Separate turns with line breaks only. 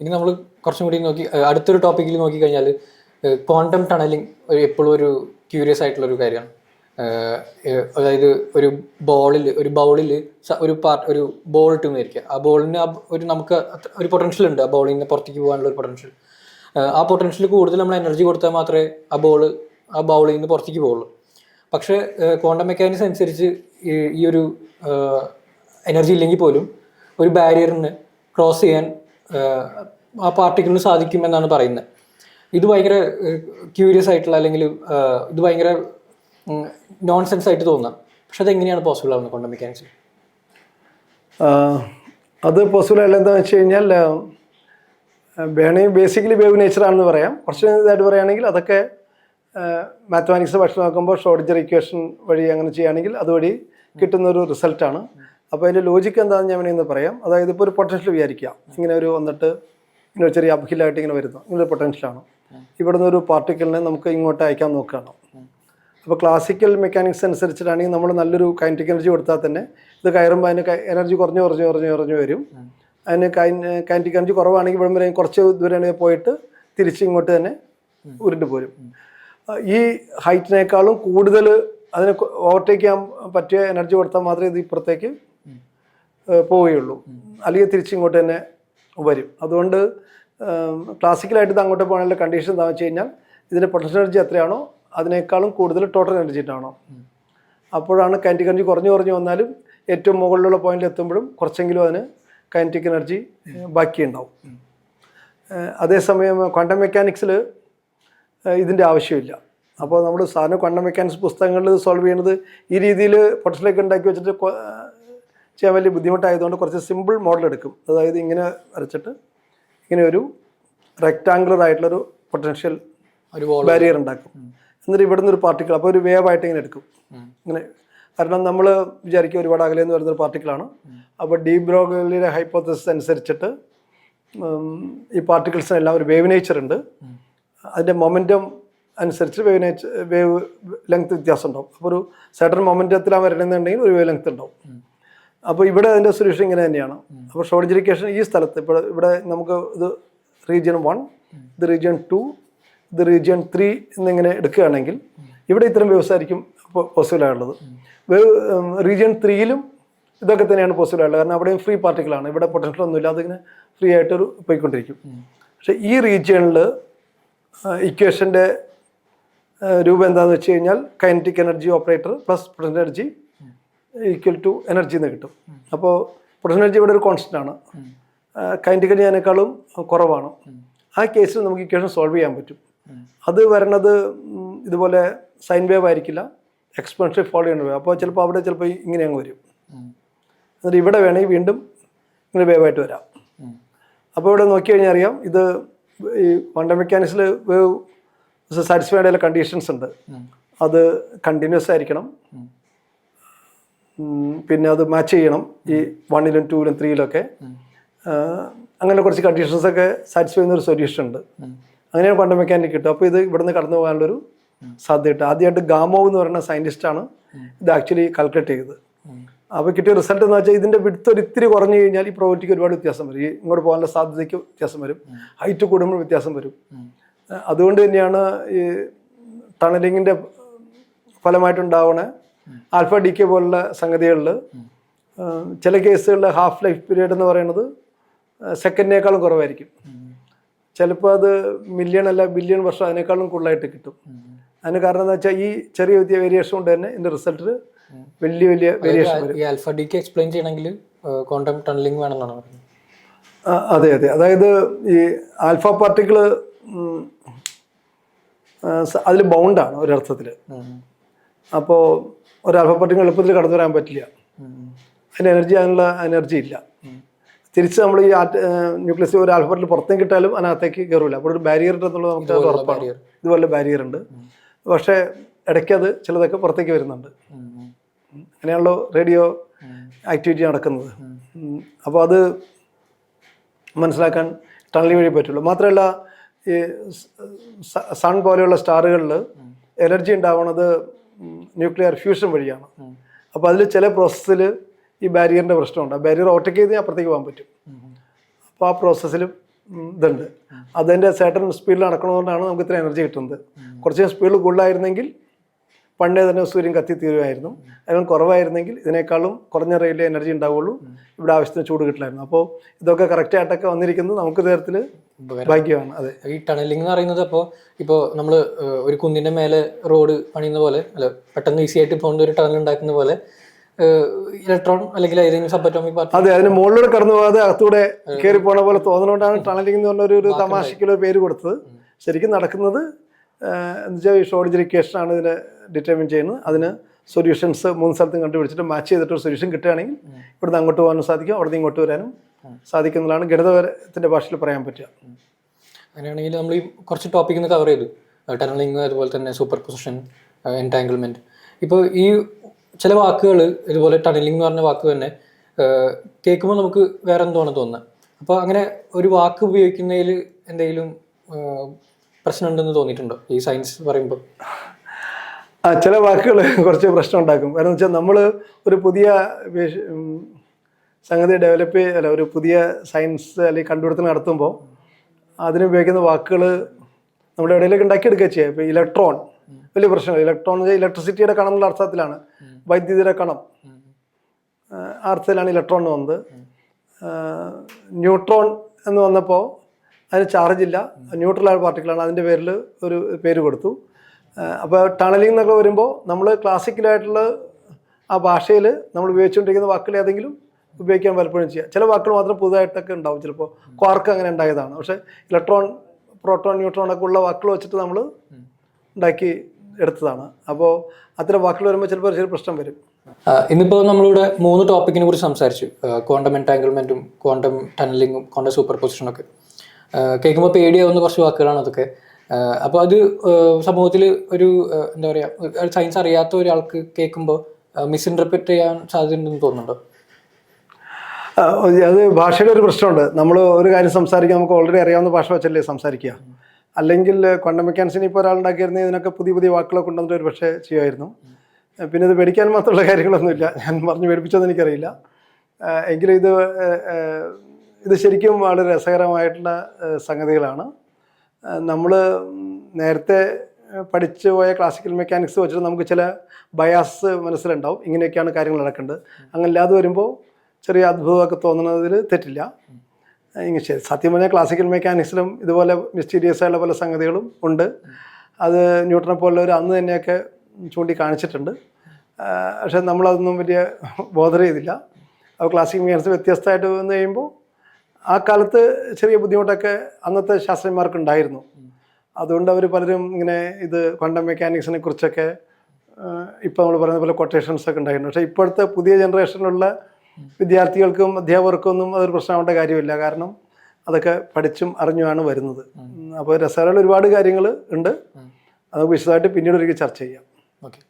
ഇനി നമ്മൾ കുറച്ചും കൂടി നോക്കി അടുത്തൊരു ടോപ്പിക്കിൽ നോക്കിക്കഴിഞ്ഞാൽ ക്വാണ്ടം ടണലിങ് എപ്പോഴും ഒരു ക്യൂരിയസ് ആയിട്ടുള്ള ഒരു കാര്യമാണ് അതായത് ഒരു ബോളിൽ ഒരു ബൗളിൽ ഒരു പാർട്ട് ഒരു ബോൾ ഇട്ട് വന്നിരിക്കുക ആ ബോളിന് ആ ഒരു നമുക്ക് ഒരു പൊട്ടൻഷ്യൽ ഉണ്ട്. ആ ബോളിൽ നിന്ന് പുറത്തേക്ക് പോകാനുള്ള ഒരു പൊട്ടൻഷ്യൽ ആ പൊട്ടൻഷ്യൽ കൂടുതൽ നമ്മൾ എനർജി കൊടുത്താൽ മാത്രമേ ആ ബോൾ ആ ബൗളിൽ നിന്ന് പുറത്തേക്ക് പോകുള്ളൂ പക്ഷേ ക്വാണ്ടം മെക്കാനിക്സ് അനുസരിച്ച് ഈ- ഒരു എനർജി ഇല്ലെങ്കിൽ പോലും ഒരു ബാരിയറിന് ക്രോസ് ചെയ്യാൻ ആ പാർട്ടിക്കിളിന് സാധിക്കുമെന്നാണ് പറയുന്നത്. ഇത് ഭയങ്കര ക്യൂരിയസ് ആയിട്ടുള്ള അല്ലെങ്കിൽ ഇത് ഭയങ്കര നോൺസെൻസ് ആയിട്ട് തോന്നാം. പക്ഷെ അതെങ്ങനെയാണ് പോസിബിൾ ആവുന്നത് ക്വാണ്ടം മെക്കാനിക്സ്
അത് പോസിബിൾ അല്ല എന്താണെന്ന് വെച്ച് കഴിഞ്ഞാൽ വേണമെങ്കിൽ ബേസിക്കലി വേവ് നേച്ചറാണെന്ന് പറയാം. കുറച്ച് ഇതായിട്ട് പറയുകയാണെങ്കിൽ അതൊക്കെ മാത്തമാറ്റിക്സ് ഭക്ഷണം നോക്കുമ്പോൾ ഷോർട്ടേജർ ഇക്വേഷൻ വഴി അങ്ങനെ ചെയ്യുകയാണെങ്കിൽ അതുവഴി കിട്ടുന്ന ഒരു റിസൾട്ടാണ് അപ്പോൾ അതിന്റെ ലോജിക്ക് എന്താണെന്ന് ഞാൻ വേണമെങ്കിൽ പറയാം. അതായത് ഇപ്പോൾ ഒരു പൊട്ടൻഷ്യൽ വിചാരിക്കാം ഇങ്ങനെ ഒരു വന്നിട്ട് ഇങ്ങനെ ചെറിയ അപ്ഹിലായിട്ട് ഇങ്ങനെ വരുന്നു ഇങ്ങനെ ഒരു പൊട്ടൻഷ്യലാണ് ഇവിടുന്ന് ഒരു പാർട്ടിക്കിളിനെ നമുക്ക് ഇങ്ങോട്ട് അയക്കാൻ നോക്കുകയാണ്. അപ്പോൾ ക്ലാസിക്കൽ മെക്കാനിക്സ് അനുസരിച്ചിട്ടാണെങ്കിൽ നമ്മൾ നല്ലൊരു കൈനറ്റിക് എനർജി കൊടുത്താൽ തന്നെ ഇത് കയറുമ്പോൾ അതിന് എനർജി കുറഞ്ഞു കുറഞ്ഞു കുറഞ്ഞു കുറഞ്ഞു വരും. അതിന് കൈനറ്റിക് എനർജി കുറവാണെങ്കിൽ ഇവിടെ വരെ കുറച്ച് ദൂരം പോയിട്ട് തിരിച്ച് ഇങ്ങോട്ട് തന്നെ ഉരുണ്ട് പോരും. ഈ ഹൈറ്റിനേക്കാളും കൂടുതൽ അതിനെ ഓവർടേക്ക് ചെയ്യാൻ പറ്റിയ എനർജി കൊടുത്താൽ മാത്രമേ ഇത് ഇപ്പുറത്തേക്ക് പോവുകയുള്ളൂ. അല്ലെങ്കിൽ തിരിച്ചിങ്ങോട്ട് തന്നെ വരും. അതുകൊണ്ട് ക്ലാസിക്കലായിട്ട് ഇത് അങ്ങോട്ട് പോകാനുള്ള കണ്ടീഷൻ എന്താണെന്ന് വെച്ച് കഴിഞ്ഞാൽ ഇതിന്റെ പൊട്ടൻഷ്യൽ എനർജി എത്രയാണോ അതിനേക്കാളും കൂടുതൽ ടോട്ടൽ എനർജി ഉണ്ടാവണം അപ്പോഴാണ് കൈനറ്റിക് എനർജി കുറഞ്ഞു കുറഞ്ഞു വന്നാലും ഏറ്റവും മുകളിലുള്ള പോയിന്റിൽ എത്തുമ്പോഴും കുറച്ചെങ്കിലും അതിന് കൈനറ്റിക് എനർജി ബാക്കിയുണ്ടാവും. അതേസമയം ക്വാണ്ടം മെക്കാനിക്സിൽ ഇതിന്റെ ആവശ്യമില്ല. അപ്പോൾ നമ്മൾ സാധാരണ ക്വാണ്ടം മെക്കാനിക്സ് പുസ്തകങ്ങളിൽ സോൾവ് ചെയ്യുന്നത് ഈ രീതിയിൽ പൊട്ടൻഷ്യലൊക്കെ ഉണ്ടാക്കി വെച്ചിട്ട് ചെയ്യാൻ വലിയ ബുദ്ധിമുട്ടായതുകൊണ്ട് കുറച്ച് സിമ്പിൾ മോഡൽ എടുക്കും. അതായത് ഇങ്ങനെ വരച്ചിട്ട് ഇങ്ങനെ ഒരു റെക്റ്റാങ്കുലർ ആയിട്ടുള്ളൊരു പൊട്ടൻഷ്യൽ ബാരിയർ ഉണ്ടാക്കും. എന്നിട്ട് ഇവിടുന്ന് ഒരു പാർട്ടിക്കിൾ അപ്പോൾ ഒരു വേവ് ആയിട്ട് ഇങ്ങനെ എടുക്കും. ഇങ്ങനെ കാരണം നമ്മൾ വിചാരിക്കുക ഒരുപാട് അകലെ എന്ന് ഒരു പാർട്ടിക്കിളാണ് അപ്പോൾ ഡീ ബ്രോഗലിയുടെ ഹൈപ്പോത്തസിസ് അനുസരിച്ചിട്ട് ഈ പാർട്ടിക്കിൾസിനെല്ലാം ഒരു വേവ് നേച്ചർ ഉണ്ട്. അതിന്റെ മൊമെന്റം അനുസരിച്ച് വേവ് നേച്ചർ വേവ് ലെങ്ത് വ്യത്യാസം ഉണ്ടാവും. അപ്പോൾ ഒരു സെർട്ടൺ മൊമെന്റത്തിലാണ് വരണമെന്നുണ്ടെങ്കിൽ ഒരു വേവ് ലെങ്ത് ഉണ്ടാവും. അപ്പോൾ ഇവിടെ അതിന്റെ സൊല്യൂഷൻ ഇങ്ങനെ തന്നെയാണ്. അപ്പോൾ ഷോർട്ട് ഇരിക്കേഷൻ ഈ സ്ഥലത്ത് ഇപ്പോൾ ഇവിടെ നമുക്ക് ഇത് റീജിയൻ വൺ ഇത് റീജിയൻ ടു ഇത് റീജിയൻ ത്രീ എന്നിങ്ങനെ എടുക്കുകയാണെങ്കിൽ ഇവിടെ ഇത്തരം വ്യവസ്ഥ ആയിരിക്കും പോസിബിൾ ആയുള്ളത്. റീജിയൻ ത്രീയിലും ഇതൊക്കെ തന്നെയാണ് പോസിബിൾ ആയുള്ളത്. കാരണം അവിടെയും ഫ്രീ പാർട്ടിക്കിളാണ് ഇവിടെ പൊട്ടൻഷ്യൽ ഒന്നുമില്ല അതിങ്ങനെ ഫ്രീ ആയിട്ടൊരു പോയിക്കൊണ്ടിരിക്കും. പക്ഷേ ഈ റീജിയണിൽ ഇക്വേഷന്റെ രൂപം എന്താണെന്ന് വെച്ച് കഴിഞ്ഞാൽ kinetic energy operator plus potential energy equal to energy എന്ന് കിട്ടും. അപ്പോൾ പൊട്ടൻഷ്യൽ എനർജി ഇവിടെ ഒരു കോൺസ്റ്റന്റ് ആണ്. കൈൻഡിക്കൽ അതിനേക്കാളും കുറവാണ്. ആ കേസിൽ നമുക്ക് ഇക്വേഷൻ സോൾവ് ചെയ്യാൻ പറ്റും. അത് വരണത് ഇതുപോലെ സൈൻ വേവ് ആയിരിക്കില്ല. എക്സ്പെൻഷൻ ഫോളോ ചെയ്യേണ്ട വേവ് അപ്പോൾ ചിലപ്പോൾ അവിടെ ചിലപ്പോൾ ഇങ്ങനെ അങ്ങ് വരും. എന്നിട്ട് ഇവിടെ വേണമെങ്കിൽ വീണ്ടും ഇങ്ങനെ വേവായിട്ട് വരാം. അപ്പോൾ ഇവിടെ നോക്കി കഴിഞ്ഞാൽ അറിയാം ഇത് ഈ ക്വാണ്ടം മെക്കാനിക്സിൽ വേവ് സാറ്റിസ്ഫൈഡ് ആയിട്ടുള്ള കണ്ടീഷൻസ് ഉണ്ട്. അത് കണ്ടിന്യൂസ് ആയിരിക്കണം. പിന്നെ അത് മാച്ച് ചെയ്യണം. ഈ വണ്ണിലും ടൂവിലും ത്രീയിലൊക്കെ അങ്ങനെ കുറച്ച് കണ്ടീഷൻസ് ഒക്കെ സാറ്റിസ്ഫൈ ചെയ്യുന്ന ഒരു സൊല്യൂഷൻ ഉണ്ട്. അങ്ങനെയാണ് ക്വാണ്ടം മെക്കാനിക് കിട്ടും അപ്പോൾ ഇത് ഇവിടുന്ന് കടന്നു പോകാനുള്ളൊരു സാധ്യത ആദ്യമായിട്ട് ഗാമോ എന്ന് പറയുന്ന സയന്റിസ്റ്റാണ് ഇത് ആക്ച്വലി കാൽക്കുലേറ്റ് ചെയ്തത്. അപ്പോൾ കിട്ടിയ റിസൾട്ട് എന്ന് വെച്ചാൽ ഇതിന്റെ വിടുത്ത് ഒരു ഇത്തിരി കുറഞ്ഞു കഴിഞ്ഞാൽ ഈ പ്രോബിലിറ്റിക്ക് ഒരുപാട് വ്യത്യാസം വരും. ഈ ഇങ്ങോട്ട് പോകാനുള്ള സാധ്യതയ്ക്ക് വ്യത്യാസം വരും. ഹൈറ്റ് കൂടുമ്പോൾ വ്യത്യാസം വരും. അതുകൊണ്ട് തന്നെയാണ് ഈ ടണലിങ്ങിന്റെ ഫലമായിട്ടുണ്ടാവണ ആൽഫ ഡി കെ പോലുള്ള സംഗതികളിൽ ചില കേസുകളിൽ ഹാഫ് ലൈഫ് പീരീഡ് എന്ന് പറയുന്നത് സെക്കൻഡിനേക്കാളും കുറവായിരിക്കും. ചിലപ്പോൾ അത് മില്യൺ അല്ല ബില്യൺ വർഷം അതിനേക്കാളും കൂടുതലായിട്ട് കിട്ടും. അതിന് കാരണം എന്താ വെച്ചാൽ ഈ ചെറിയ വലിയ വേരിയേഷൻ കൊണ്ട് തന്നെ ഇതിന്റെ റിസൾട്ടിൽ വലിയ വലിയ വേരിയേഷൻ വരും.
ഈ ആൽഫ ഡിക്ക് എക്സ്പ്ലെയിൻ ചെയ്യണമെങ്കിൽ ക്വാണ്ടം ടണലിംഗ് വേണമെന്നാണ് പറയുന്നത്?
അതെ അതെ. അതായത് ഈ ആൽഫ പാർട്ടിക്കിൾ അതിൽ ബൗണ്ടാണ് ഒരർത്ഥത്തിൽ അപ്പോൾ ഒരു ആൽഫ പാർട്ടിക്കിൾ എളുപ്പത്തിൽ കടന്നു വരാൻ പറ്റില്ല. അതിന് എനർജി അതിനുള്ള എനർജി ഇല്ല. തിരിച്ച് നമ്മൾ ഈ ന്യൂക്ലിയസ് ഒരു ആൽഫബറ്റിൽ പുറത്തേക്ക് കിട്ടാലും അതിനകത്തേക്ക് കയറില്ല അപ്പോൾ ഒരു ബാരിയർ ഉണ്ടെന്നുള്ളത് നമുക്ക് ഉറപ്പാണ്. ഇതുപോലെ ബാരിയർ ഉണ്ട്. പക്ഷേ ഇടയ്ക്ക് അത് ചിലതൊക്കെ പുറത്തേക്ക് വരുന്നുണ്ട്. അങ്ങനെയാണല്ലോ റേഡിയോ ആക്ടിവിറ്റി നടക്കുന്നത്. അപ്പോൾ അത് മനസ്സിലാക്കാൻ ടണലി വഴി പറ്റുള്ളൂ. മാത്രമല്ല ഈ സൺ പോലെയുള്ള സ്റ്റാറുകളിൽ എനർജി ഉണ്ടാവുന്നത് ന്യൂക്ലിയർ ഫ്യൂഷൻ വഴിയാണ്. അപ്പോൾ അതിൽ ചില പ്രോസസ്സിൽ ഈ ബാരിയറിന്റെ പ്രശ്നമുണ്ട്. ആ ബാരിയർ ഓവർടേക്ക് ചെയ്ത് അപ്പുറത്തേക്ക് പോകാൻ പറ്റും. അപ്പോൾ ആ പ്രോസസ്സിലും ഇതുണ്ട്. അതിന്റെ സേട്ടൻ സ്പീഡിൽ നടക്കണതുകൊണ്ടാണ് നമുക്ക് ഇത്ര എനർജി കിട്ടുന്നത്. കുറച്ച് സ്പീഡിൽ കൂടുതലായിരുന്നെങ്കിൽ പണ്ടേ തന്നെ സൂര്യൻ കത്തി തീരുമായിരുന്നു അതിനും കുറവായിരുന്നെങ്കിൽ ഇതിനേക്കാളും കുറഞ്ഞ റേറ്റിലെ എനർജി ഉണ്ടാവുള്ളൂ. ഇവിടെ ആവശ്യത്തിന് ചൂട് കിട്ടില്ലായിരുന്നു. അപ്പോൾ ഇതൊക്കെ കറക്റ്റ് ആയിട്ടൊക്കെ വന്നിരിക്കുന്നത് നമുക്ക് തരത്തിൽ ഭാഗ്യമാണ്. അതെ.
ഈ ടണലിംഗ് എന്ന് പറയുന്നത് അപ്പോൾ ഇപ്പോൾ നമ്മൾ ഒരു കുന്നിന്റെ മേലെ റോഡ് പണിയുന്ന പോലെ അല്ല പെട്ടെന്ന് ഈസി ആയിട്ട് പോകുന്ന ഒരു ടണൽ ഉണ്ടാക്കുന്ന പോലെ ഇലക്ട്രോൺ അല്ലെങ്കിൽ ഏതെങ്കിലും അറ്റോമിക് പാർട്ടി
അതെ അതിന് മുകളിലൂടെ കടന്നു പോകാതെ അകത്തൂടെ കയറി പോണ പോലെ തോന്നുന്നതുകൊണ്ടാണ് ടണലിംഗ് എന്ന് പറഞ്ഞ ഒരു തമാശയ്ക്കുള്ള പേര് കൊടുത്തത്. ശരിക്കും നടക്കുന്നത് എന്ന് വെച്ചാൽ ഈ ഷോർട്ട് ആണ് ഇതിനെ ഡിറ്റർമിൻ ചെയ്യുന്നത്. അതിന് സൊല്യൂഷൻസ് മൂന്ന് സ്ഥലത്തും കണ്ടുപിടിച്ചിട്ട് മാച്ച് ചെയ്തിട്ട് ഒരു സൊല്യൂഷൻ കിട്ടുകയാണെങ്കിൽ ഇവിടുന്ന് അങ്ങോട്ട് പോകാനും സാധിക്കും അവിടുന്ന് ഇങ്ങോട്ട് വരാനും സാധിക്കുന്നതാണ് ഗണിതപരത്തിന്റെ ഭാഷയിൽ പറയാൻ പറ്റുക.
അങ്ങനെയാണെങ്കിൽ നമ്മൾ ഈ കുറച്ച് ടോപ്പിക് ഒന്ന് കവർ ചെയ്തു. ടണലിംഗ് അതുപോലെ തന്നെ സൂപ്പർ പൊസിഷൻ എന്റാങ്കിൾമെന്റ് ഇപ്പോൾ ഈ ചില വാക്കുകൾ ഇതുപോലെ ടണലിംഗ് എന്ന് പറഞ്ഞ വാക്ക് തന്നെ കേൾക്കുമ്പോൾ നമുക്ക് വേറെ ആണ് തോന്നുന്നത്? അപ്പോൾ അങ്ങനെ ഒരു വാക്ക് ഉപയോഗിക്കുന്നതിൽ എന്തെങ്കിലും പ്രശ്നമുണ്ടെന്ന് തോന്നിയിട്ടുണ്ടോ? ഈ സയൻസ് പറയുമ്പോൾ
ആ ചില വാക്കുകൾ കുറച്ച് പ്രശ്നം ഉണ്ടാക്കും കാരണം വെച്ചാൽ നമ്മൾ ഒരു പുതിയ സംഗതി ഡെവലപ്പ് അല്ല ഒരു പുതിയ സയൻസ് അല്ലെങ്കിൽ കണ്ടുപിടുത്തം നടത്തുമ്പോൾ അതിന് ഉപയോഗിക്കുന്ന വാക്കുകൾ നമ്മുടെ ഇടയിലേക്ക് ഉണ്ടാക്കിയെടുക്കുക ചെയ്യുക. ഇപ്പോൾ ഇലക്ട്രോൺ വലിയ പ്രശ്നങ്ങൾ ഇലക്ട്രോൺ ഇലക്ട്രിസിറ്റിയുടെ കണം എന്നുള്ള അർത്ഥത്തിലാണ്. വൈദ്യുതിയുടെ കണം. അർത്ഥത്തിലാണ് ഇലക്ട്രോൺ വന്നത് ന്യൂട്രോൺ എന്ന് വന്നപ്പോൾ അതിന് ചാർജ് ഇല്ല. ന്യൂട്രൽ ആയ പാർട്ടിക്കിളാണ് അതിന്റെ പേരിൽ ഒരു പേര് കൊടുത്തു. അപ്പോൾ ടണലിംഗ് എന്നൊക്കെ വരുമ്പോൾ നമ്മൾ ക്ലാസിക്കലായിട്ടുള്ള ആ ഭാഷയിൽ നമ്മൾ ഉപയോഗിച്ചുകൊണ്ടിരിക്കുന്ന വാക്കുകൾ ഏതെങ്കിലും ഉപയോഗിക്കാൻ പലപ്പോഴും ചെയ്യുക ചില വാക്കുകൾ മാത്രം പുതുതായിട്ടൊക്കെ ഉണ്ടാവും. ചിലപ്പോൾ ക്വാർക്ക് അങ്ങനെ ഉണ്ടായതാണ്. പക്ഷേ ഇലക്ട്രോൺ പ്രോട്ടോൺ ന്യൂട്രോൺ ഒക്കെ ഉള്ള വാക്കുകൾ വെച്ചിട്ട് നമ്മൾ ഉണ്ടാക്കി എടുത്തതാണ്. അപ്പോൾ അത്തരം വാക്കുകൾ വരുമ്പോൾ ചിലപ്പോൾ ചെറിയ പ്രശ്നം വരും.
ഇന്നിപ്പോൾ നമ്മളിവിടെ മൂന്ന് ടോപ്പിക്കിനെ കുറിച്ച് സംസാരിച്ചു. ക്വാണ്ടം എന്റാങ്കിൾമെന്റും ക്വാണ്ടം ടണലിങ്ങും ക്വാണ്ടം സൂപ്പർ പൊസിഷനും ഒക്കെ. കേൾക്കുമ്പോൾ പേടിയാവുന്ന കുറച്ച് വാക്കുകളാണ് അതൊക്കെ. അപ്പോൾ അത് സമൂഹത്തിൽ ഒരു എന്താ പറയുക സയൻസ് അറിയാത്ത ഒരാൾക്ക് കേൾക്കുമ്പോൾ മിസ്ഇന്റർപ്രറ്റ് ചെയ്യാൻ സാധ്യതയുണ്ടെന്ന് തോന്നുന്നുണ്ടോ?
അത് ഭാഷയുടെ ഒരു പ്രശ്നമുണ്ട്. നമ്മൾ ഒരു കാര്യം സംസാരിക്കാൻ നമുക്ക് ഓൾറെഡി അറിയാവുന്ന ഭാഷ വെച്ചല്ലേ സംസാരിക്കുക. അല്ലെങ്കിൽ ക്വാണ്ടം മെക്കാനിക്സിന് ഇപ്പോൾ ഒരാളുണ്ടാക്കിയിരുന്ന ഇതിനൊക്കെ പുതിയ പുതിയ വാക്കുകളൊക്കെ കൊണ്ടുവന്നിട്ട് ഒരു പക്ഷേ ചെയ്യുമായിരുന്നു. പിന്നെ ഇത് പേടിക്കാൻ മാത്രമുള്ള കാര്യങ്ങളൊന്നുമില്ല. ഞാൻ പറഞ്ഞു പേടിപ്പിച്ചതെന്ന് എനിക്കറിയില്ല. എങ്കിലും ഇത് ഇത് ശരിക്കും വളരെ രസകരമായിട്ടുള്ള സംഗതികളാണ്. നമ്മൾ നേരത്തെ പഠിച്ചു പോയ ക്ലാസിക്കൽ മെക്കാനിക്സ് വെച്ചിട്ട് നമുക്ക് ചില ബയാസ് മനസ്സിലുണ്ടാവും. ഇങ്ങനെയൊക്കെയാണ് കാര്യങ്ങൾ നടക്കേണ്ടത്. അങ്ങനെ ഇല്ലാതെ വരുമ്പോൾ ചെറിയ അത്ഭുതമൊക്കെ തോന്നുന്നതിൽ തെറ്റില്ല. ഇങ്ങനെ സത്യം പറഞ്ഞാൽ ക്ലാസിക്കൽ മെക്കാനിക്സിലും ഇതുപോലെ മിസ്റ്റീരിയസ് ആയിട്ടുള്ള പല സംഗതികളും ഉണ്ട്. അത് ന്യൂട്ടനെ പോലുള്ളവർ അന്ന് തന്നെയൊക്കെ ചൂണ്ടിക്കാണിച്ചിട്ടുണ്ട്. പക്ഷെ നമ്മളതൊന്നും വലിയ ബോധർ ചെയ്തില്ല. അപ്പോൾ ക്ലാസിക്കൽ മെക്കാനിക്സ് വ്യത്യസ്തമായിട്ട് വന്നു കഴിയുമ്പോൾ ആ കാലത്ത് ചെറിയ ബുദ്ധിമുട്ടൊക്കെ അന്നത്തെ ശാസ്ത്രജ്ഞന്മാർക്ക് ഉണ്ടായിരുന്നു അതുകൊണ്ട് അവർ പലരും ഇങ്ങനെ ഇത് ക്വാണ്ടം മെക്കാനിക്സിനെ കുറിച്ചൊക്കെ ഇപ്പം നമ്മൾ പറയുന്ന പോലെ കൊട്ടേഷൻസ് ഒക്കെ ഉണ്ടായിരുന്നു. പക്ഷേ ഇപ്പോഴത്തെ പുതിയ ജനറേഷനിലുള്ള വിദ്യാർത്ഥികൾക്കും അധ്യാപകർക്കും ഒന്നും അതൊരു പ്രശ്നമാവേണ്ട കാര്യമില്ല. കാരണം അതൊക്കെ പഠിച്ചും അറിഞ്ഞുമാണ് വരുന്നത്. അപ്പോൾ രസകരമുള്ള ഒരുപാട് കാര്യങ്ങൾ ഉണ്ട്. അത് വിശദമായിട്ട് പിന്നീട് ഒരിക്കൽ ചർച്ച ചെയ്യാം.
ഓക്കെ.